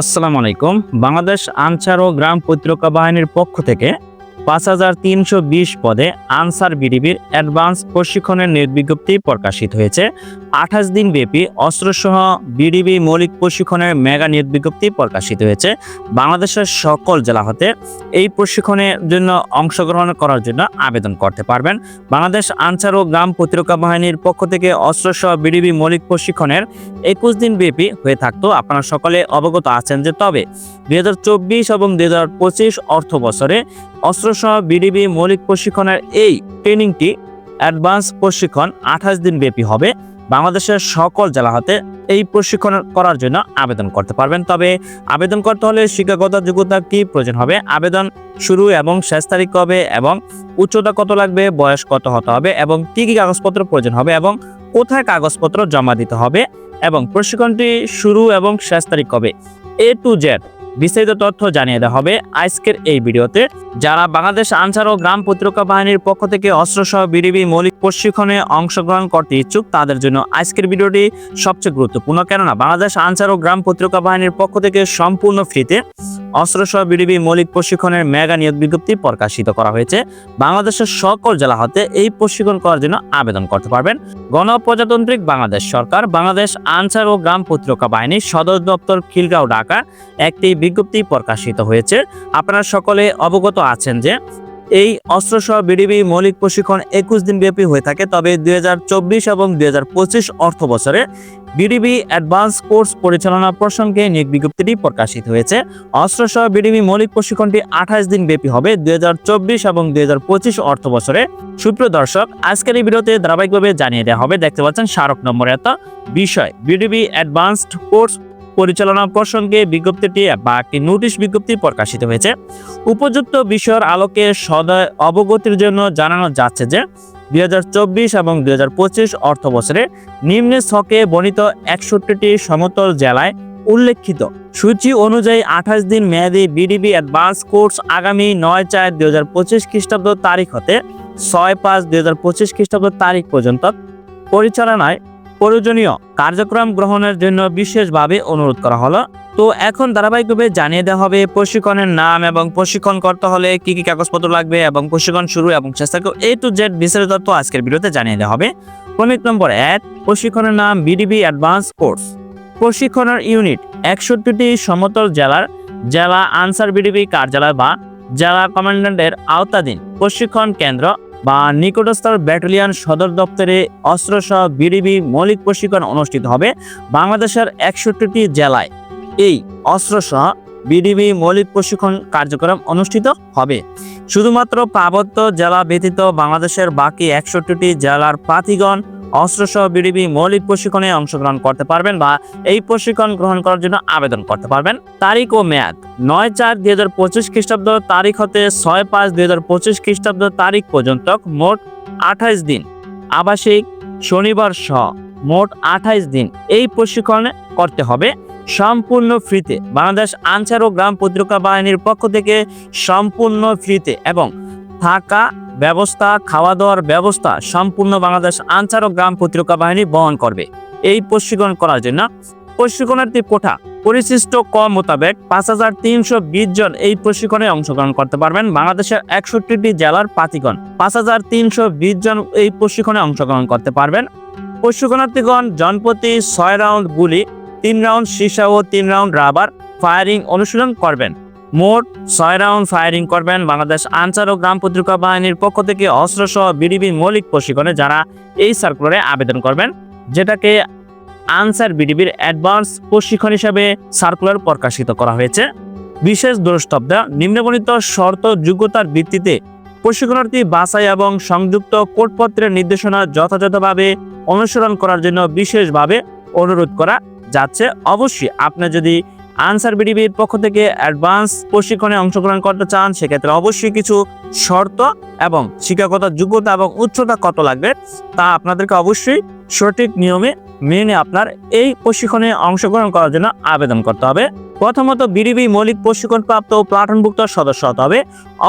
আসসালামু আলাইকুম। বাংলাদেশ আনসার ও গ্রাম প্রতিরক্ষা বাহিনীর পক্ষ থেকে পাঁচ হাজার তিনশো বিশ পদে আনসার বিডিবির অ্যাডভান্স প্রশিক্ষণের নির্বিজ্ঞপ্তি প্রকাশিত হয়েছে। আঠাশ দিন ব্যাপী অস্ত্রসহ বিডিবি মৌলিক প্রশিক্ষণের মেগা নির্বিজ্ঞপ্তি প্রকাশিত হয়েছে। বাংলাদেশের সকল জেলা হতে এই প্রশিক্ষণের জন্য অংশগ্রহণ করার জন্য আবেদন করতে পারবেন। বাংলাদেশ আনসার ও গ্রাম প্রতিরক্ষা বাহিনীর পক্ষ থেকে অস্ত্রসহ বিডিবি মৌলিক প্রশিক্ষণের একুশ দিন ব্যাপী হয়ে থাকতো। আপনারা সকলে অবগত আছেন যে তবে দুই হাজার চব্বিশ এবং দুই হাজার পঁচিশ অর্থ বছরে অস্ত্রসহ বিডিবি মৌলিক প্রশিক্ষণের এই ট্রেনিংটি অ্যাডভান্স প্রশিক্ষণ আঠাশ দিন ব্যাপী হবে। বাংলাদেশের সকল জেলা হতে এই প্রশিক্ষণ করার জন্য আবেদন করতে পারবেন। তবে আবেদন করতে হলে শিক্ষাগত যোগ্যতা কি প্রয়োজন হবে? আবেদন শুরু এবং শেষ তারিখ কবে এবং উচ্চতা কত লাগবে? বয়স কত হতে হবে? এবং কি কি কাগজপত্র প্রয়োজন হবে? এবং কোথায় কাগজপত্র জমা দিতে হবে? এবং প্রশিক্ষণটি শুরু এবং শেষ তারিখ কবে? এ টু জেড বিস্তারিত তথ্য জানিয়ে দেওয়া হবে আজকের এই ভিডিওতে। যারা বাংলাদেশ আনসার ও গ্রাম প্রতিরক্ষা বাহিনীর পক্ষ থেকে অস্ত্রসহ বিডিবি মৌলিক প্রশিক্ষণে অংশগ্রহণ করতে ইচ্ছুক, তাদের জন্য আজকের ভিডিওটি সবচেয়ে গুরুত্বপূর্ণ। কেননা বাংলাদেশ আনসার ও গ্রাম প্রতিরক্ষা বাহিনীর পক্ষ থেকে সম্পূর্ণ ফ্রিতে অস্ত্রসহ বিডিবি মৌলিক প্রশিক্ষণের মেগা নিয়োগ বিজ্ঞপ্তি প্রকাশিত করা হয়েছে। বাংলাদেশের সকল জেলা হতে এই প্রশিক্ষণ করার জন্য আবেদন করতে পারবেন। গণপ্রজাতান্ত্রিক বাংলাদেশ সরকার, বাংলাদেশ আনসার ও গ্রাম প্রতিরক্ষা বাহিনী, সদর দপ্তর খিলগাঁও, ঢাকা। একটি বিজ্ঞপ্তি প্রকাশিত হয়েছে। আপনারা সকলে অবগত আছেন যে এই অস্ত্রসহ বিডিবি মৌলিক প্রশিক্ষণ একুশ দিন ব্যাপী হয়ে থাকে, তবে দু হাজার চব্বিশ এবং দুই অর্থ বছরে বিডিবি অ্যাডভান্স কোর্স পরিচালনা প্রসঙ্গে নিয়োগ বিজ্ঞপ্তিটি প্রকাশিত হয়েছে। অস্ত্রসহ বিডিবি মৌলিক প্রশিক্ষণটি আঠাশ দিন ব্যাপী হবে, দুই হাজার চব্বিশ এবং দুই অর্থ বছরে সুপ্রিয় দর্শক, আজকের এই ভিডিওতে ধারাবাহিকভাবে জানিয়ে দেওয়া হবে, দেখতে পাচ্ছেন স্মারক নম্বর এত, বিষয়, বিডিবি অ্যাডভান্সড কোর্স পরিচালনা প্রসঙ্গে বিজ্ঞপ্তিটি বা একটি নোটিশ বিজ্ঞপ্তি প্রকাশিত হয়েছে। উপযুক্ত বিষয়ের আলোকে সদয় অবগতির জন্য জানানো যাচ্ছে যে দু হাজার চব্বিশ এবং দুই অর্থ বছরে নিম্ন ছকে বর্ণিত একষট্টিটি সমতল জেলায় উল্লেখিত সূচি অনুযায়ী আঠাশ দিন মেয়াদী বিডিবি অ্যাডভান্স কোর্স আগামী নয় চার দুই হাজার পঁচিশ খ্রিস্টাব্দ তারিখ হতে ছয় পাঁচ দুই হাজার পঁচিশ খ্রিস্টাব্দ তারিখ পর্যন্ত পরিচালনায় প্রয়োজনীয় কার্যক্রম গ্রহণের জন্য বিশেষভাবে অনুরোধ করা হলো। তো এখন ধারাবাহিকভাবে জানিয়ে দেওয়া হবে, প্রশিক্ষণের নাম এবং প্রশিক্ষণ করতে হলে কি কি কাগজপত্র লাগবে এবং প্রশিক্ষণ শুরু এবং থাকে এ টু জেড বিস্তারিত তথ্য আজকের ভিডিওতে জানিয়ে দেওয়া হবে। ক্রমিক নম্বর এক, প্রশিক্ষণের নাম বিডিবি অ্যাডভান্স কোর্স প্রশিক্ষণের ইউনিট একষট্টিটি সমতল জেলার, জেলা আনসার বিডিবি কার্যালয় বা জেলা কমান্ড্যান্টের আওতাধীন প্রশিক্ষণ কেন্দ্র বা নিকটস্থ ব্যাটালিয়ন সদর দপ্তরে অস্ত্রসহ বিডিবি মৌলিক প্রশিক্ষণ অনুষ্ঠিত হবে বাংলাদেশের একষট্টিটি জেলায়। এই অস্ত্রসহ বিডিবি মৌলিক প্রশিক্ষণ কার্যক্রম অনুষ্ঠিত হবে। শুধুমাত্র পার্বত্য জেলা ব্যতীত বাংলাদেশের বাকি একষট্টিটি জেলার প্রার্থীগণ অস্ত্রসহ বিডিবি মৌলিক প্রশিক্ষণে অংশগ্রহণ করতে পারবেন বা এই প্রশিক্ষণ গ্রহণ করার জন্য আবেদন করতে পারবেন। তারিখ ও মেয়াদ নয় চার দুই হাজার পঁচিশ খ্রিস্টাব্দ, তারিখ হতে ছয় পাঁচ দুই হাজার পঁচিশ খ্রিস্টাব্দ, তারিখ পর্যন্ত মোট আঠাইশ দিন। আবাসিক শনিবার সহ মোট আঠাইশ দিন এই প্রশিক্ষণ করতে হবে। সম্পূর্ণ ফ্রিতে বাংলাদেশ আনসার ও গ্রাম প্রতিরক্ষা বাহিনীর পক্ষ থেকে সম্পূর্ণ ফ্রিতে এবং থাকা ব্যবস্থা খাওয়া দাওয়ার ব্যবস্থা সম্পূর্ণ বাংলাদেশ আনসার ও গ্রাম প্রতিরক্ষা বাহিনী বহন করবে। এই প্রশিক্ষণ করার জন্য প্রশিক্ষণার্থী কোঠা পরিশিষ্ট ক মোতাবেক পাঁচ হাজার তিনশো বিশ জন এই প্রশিক্ষণে অংশগ্রহণ করতে পারবেন। বাংলাদেশের একষট্টিটি জেলার পাতিগণ পাঁচ হাজার তিনশো বিশ জন এই প্রশিক্ষণে অংশগ্রহণ করতে পারবেন। প্রশিক্ষণার্থীগণ জনপ্রতি ছয় রাউন্ড গুলি, তিন রাউন্ড সীসা ও তিন রাউন্ড রাবার ফায়ারিং অনুশীলন করবেন। মোট ছয় রাউন্ড ফায়ারিং করবেন বাংলাদেশ আনসার ও গ্রাম প্রতিরক্ষা বাহিনীর পক্ষ থেকে অস্ত্রসহ বিডিবি মৌলিক প্রশিক্ষণে যারা এই সার্কুলারে আবেদন করবেন, যেটাকে আনসার বিডিবির অ্যাডভান্স প্রশিক্ষণ হিসাবে সার্কুলার প্রকাশিত করা হয়েছে। বিশেষ দ্রষ্টব্য নিম্নবর্ণিত শর্ত যোগ্যতার ভিত্তিতে প্রশিক্ষণার্থী বাছাই এবং সংযুক্ত কোটপত্রের নির্দেশনা যথাযথভাবে অনুসরণ করার জন্য বিশেষভাবে অনুরোধ করা যাচ্ছে। অবশ্যই আপনি যদি আনসার বিডিবির পক্ষ থেকে অ্যাডভান্স প্রশিক্ষণে অংশগ্রহণ করতে চান সেক্ষেত্রে অবশ্যই কিছু শর্ত এবং শিক্ষাগত যোগ্যতা এবং উচ্চতা কত লাগবে তা আপনাদেরকে অবশ্যই সঠিক নিয়মে মেনে আপনার এই প্রশিক্ষণে অংশগ্রহণ করার জন্য আবেদন করতে হবে। প্রথমত বিডিবি মৌলিক প্রশিক্ষণ প্রাপ্ত ও প্লাটনভুক্ত সদস্য হতে হবে।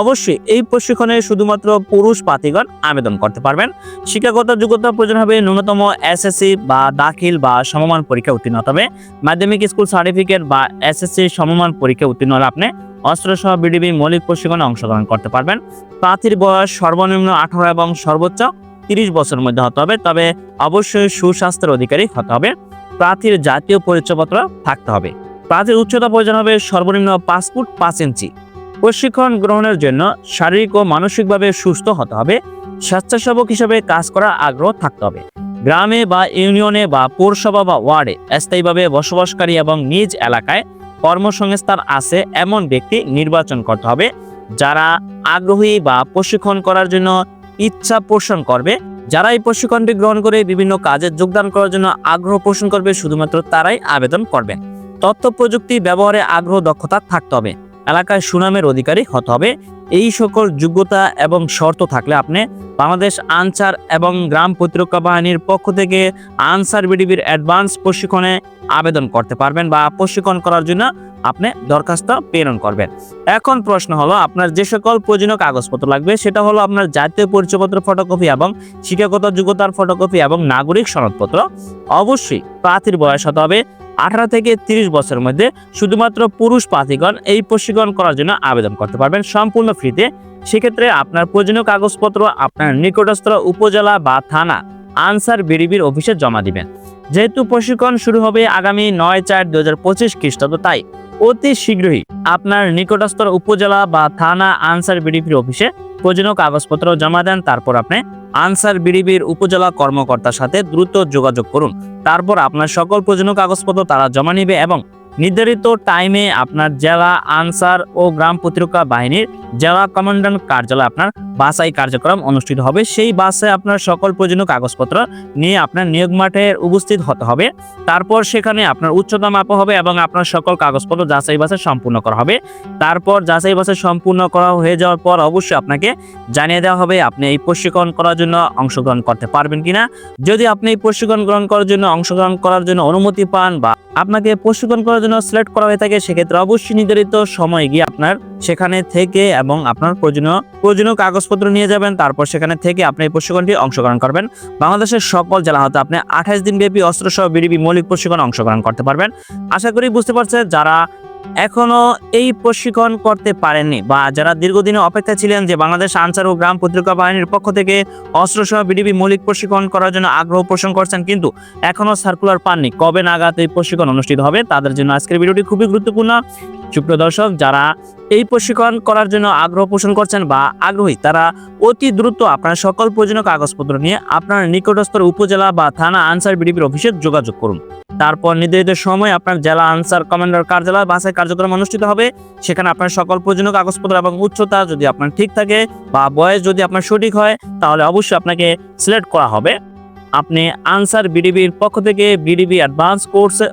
অবশ্যই এই প্রশিক্ষণে শুধুমাত্র পুরুষ পাতিগণ আবেদন করতে পারবেন। শিক্ষাগত যোগ্যতা প্রয়োজন হবে ন্যূনতম এসএসসি বা দাখিল বা সমমান পরীক্ষা উত্তীর্ণ হতে হবে। মাধ্যমিক স্কুল সার্টিফিকেট বা এসএসসি সমমান পরীক্ষা উত্তীর্ণ হলে আপনি অস্ত্র সহ বিডিবি মৌলিক প্রশিক্ষণে অংশগ্রহণ করতে পারবেন। প্রার্থীর বয়স সর্বনিম্ন আঠারো এবং সর্বোচ্চ তিরিশ বছরের মধ্যে হতে হবে, তবে অবশ্যই সুস্বাস্থ্যের অধিকারী হতে হবে। প্রার্থীর জাতীয় পরিচয়পত্র থাকতে হবে। প্রার্থীর উচ্চতা প্রয়োজন হবে সর্বনিম্ন পাঁচ ফুট পাঁচ ইঞ্চি। প্রশিক্ষণ গ্রহণের জন্য শারীরিক ও মানসিকভাবে সুস্থ হতে হবে। স্বেচ্ছাসেবক হিসেবে কাজ করার আগ্রহ থাকতে হবে। গ্রামে বা ইউনিয়নে বা পৌরসভা বা ওয়ার্ডে স্থায়ীভাবে বসবাসকারী এবং নিজ এলাকায় কর্মসংস্থান আছে এমন ব্যক্তি নির্বাচন করতে হবে যারা আগ্রহী বা প্রশিক্ষণ করার জন্য ইচ্ছা পোষণ করবে। যারা এই প্রশিক্ষণটি গ্রহণ করে বিভিন্ন কাজে যোগদান করার জন্য আগ্রহ পোষণ করবে, শুধুমাত্র তারাই আবেদন করবেন। তথ্য প্রযুক্তি ব্যবহারে আগ্রহ দক্ষতা থাকতে হবে। এলাকায় সুনামের অধিকারী হতে হবে। এই সকল যোগ্যতা এবং শর্ত থাকলে আপনি বাংলাদেশ আনসার এবং গ্রাম প্রতিরক্ষা বাহিনীর পক্ষ থেকে আনসার বিডিবির অ্যাডভান্স প্রশিক্ষণে আবেদন করতে পারবেন বা প্রশিক্ষণ করার জন্য আপনি দরখাস্ত প্রেরণ করবেন। এখন প্রশ্ন হলো, আপনার যে সকল প্রয়োজনীয় কাগজপত্র লাগবে, সেটা হলো আপনার জাতীয় পরিচয়পত্র ফটোকপি এবং শিক্ষাগত যোগ্যতার ফটোকপি এবং নাগরিক সনদপত্র। অবশ্যই প্রার্থীর বয়স হতে হবে আঠারো থেকে তিরিশ বছরের মধ্যে শুধুমাত্র পুরুষ প্রার্থীগণ এই প্রশিক্ষণ করার জন্য আবেদন করতে পারবেন সম্পূর্ণ ফ্রিতে। সেক্ষেত্রে আপনার প্রয়োজনীয় কাগজপত্র, আপনার নিকটস্থ উপজেলা বা থানা আনসার বিডিবির অফিসে জমা দিবেন। যেহেতু প্রশিক্ষণ শুরু হবে আগামী নয় চার দু হাজার পঁচিশ খ্রিস্টাব্দ, তাই অতি শীঘ্রই আপনার নিকটস্থ উপজেলা বা থানা আনসার বিডিবির অফিসে প্রয়োজনীয় কাগজপত্র জমা দেন, তারপর আপনি আনসার বিডিবির উপজেলা কর্মকর্তার সাথে দ্রুত যোগাযোগ করুন। তারপর আপনার সকল প্রয়োজনীয় কাগজপত্র তারা জমা নিবে এবং নির্ধারিত টাইমে আপনার জেলা, আনসার ও গ্রাম প্রতিরক্ষা বাহিনীর জেলা কমান্ডান্ট কার্যালয়ে আপনার বাসাই কার্যক্রম অনুষ্ঠিত হবে। সেই বাসে আপনার সকল প্রয়োজনীয় কাগজপত্র নিয়ে আপনার নিয়োগ মাঠে উপস্থিত হতে হবে। তারপর সেখানে আপনার উচ্চতা মাপা হবে এবং আপনার সকল কাগজপত্র যাচাই বাসে সম্পূর্ণ করা হবে। তারপর যাচাই বাসে সম্পূর্ণ করা হয়ে যাওয়ার পর অবশ্যই আপনাকে জানিয়ে দেওয়া হবে আপনি এই প্রশিক্ষণ করার জন্য অংশগ্রহণ করতে পারবেন কিনা। যদি আপনি এই প্রশিক্ষণ গ্রহণ করার জন্য অংশগ্রহণ করার জন্য অনুমতি পান বা আপনাকে প্রশিক্ষণ করার জন্য সিলেক্ট করা হয়ে থাকে, সেক্ষেত্রে অবশ্যই নির্ধারিত সময় গিয়ে আপনার সেখানে থেকে এবং আপনার প্রয়োজনীয় প্রয়োজনীয় কাগজপত্র নিয়ে যাবেন, তারপর সেখানে থেকে আপনি এই প্রশিক্ষণটি অংশগ্রহণ করবেন। বাংলাদেশের সকল জেলা হতে আপনি আঠাশ দিন ব্যাপী অস্ত্র সহ বিডিবি মৌলিক প্রশিক্ষণ অংশগ্রহণ করতে পারবেন। আশা করি বুঝতে পারছেন, যারা এখনও এই প্রশিক্ষণ করতে পারেননি বা যারা দীর্ঘদিনে অপেক্ষা ছিলেন যে বাংলাদেশ আনসার ও গ্রাম প্রতিরক্ষা বাহিনীর পক্ষ থেকে অস্ত্র সহ বিডিবি মৌলিক প্রশিক্ষণ করার জন্য আগ্রহ পোষণ করছেন কিন্তু এখনও সার্কুলার পাননি। কবে নাগাদ এই প্রশিক্ষণ অনুষ্ঠিত হবে তাদের জন্য আজকের ভিডিওটি খুবই গুরুত্বপূর্ণ। সুপ্রিয় দর্শক, যারা এই প্রশিক্ষণ করার জন্য আগ্রহ পোষণ করছেন বা আগ্রহী, তারা অতি দ্রুত আপনার সকল প্রয়োজনীয় কাগজপত্র নিয়ে আপনার নিকটস্থ উপজেলা বা থানা আনসার বিডিবির অফিসে যোগাযোগ করুন। তারপর নির্ধারিত সময় আপনার জেলা আনসার কমান্ডার কার্যালয় বাসায় কার্যক্রম অনুষ্ঠিত হবে। সেখানে আপনার সকল প্রয়োজনীয় কাগজপত্র এবং উচ্চতা যদি আপনার ঠিক থাকে বা বয়স যদি আপনার সঠিক হয়, তাহলে অবশ্যই আপনাকে সিলেক্ট করা হবে। আপনি আনসার বিডিবির পক্ষ থেকে বিডিবি অ্যাডভান্স কোর্সে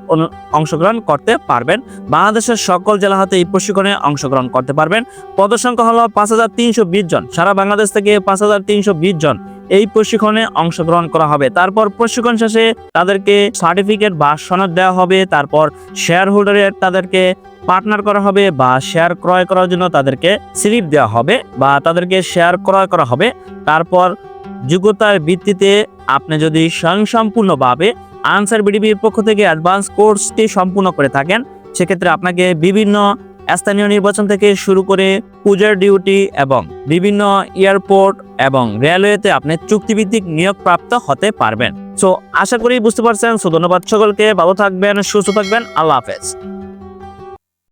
অংশগ্রহণ করতে পারবেন। বাংলাদেশের সকল জেলা হাতে এই প্রশিক্ষণে অংশগ্রহণ করতে পারবেন। পদসংখ্যা হলো পাঁচ হাজার তিনশো বিশ জন। সারা বাংলাদেশ থেকে পাঁচ হাজার তিনশো বিশ জন এই প্রশিক্ষণে অংশগ্রহণ করা হবে। তারপর প্রশিক্ষণ শেষে তাদেরকে সার্টিফিকেট বা সনদ দেওয়া হবে। তারপর শেয়ার হোল্ডারের তাদেরকে পার্টনার করা হবে বা শেয়ার ক্রয় করার জন্য তাদেরকে স্লিপ দেওয়া হবে বা তাদেরকে শেয়ার ক্রয় করা হবে। তারপর যোগ্যতার ভিত্তিতে আপনি যদি স্বয়ংসম্পূর্ণভাবে আনসার বিডিবির পক্ষ থেকে অ্যাডভান্স কোর্সটি সম্পূর্ণ করে থাকেন, সেক্ষেত্রে আপনাকে বিভিন্ন স্থানীয় নির্বাচন থেকে শুরু করে পূজার ডিউটি এবং বিভিন্ন এয়ারপোর্ট এবং রেলওয়েতে আপনি চুক্তিভিত্তিক নিয়োগ প্রাপ্ত হতে পারবেন। সো আশা করি বুঝতে পারছেন। সো ধন্যবাদ সকলকে। ভালো থাকবেন, সুস্থ থাকবেন। আল্লাহ হাফেজ।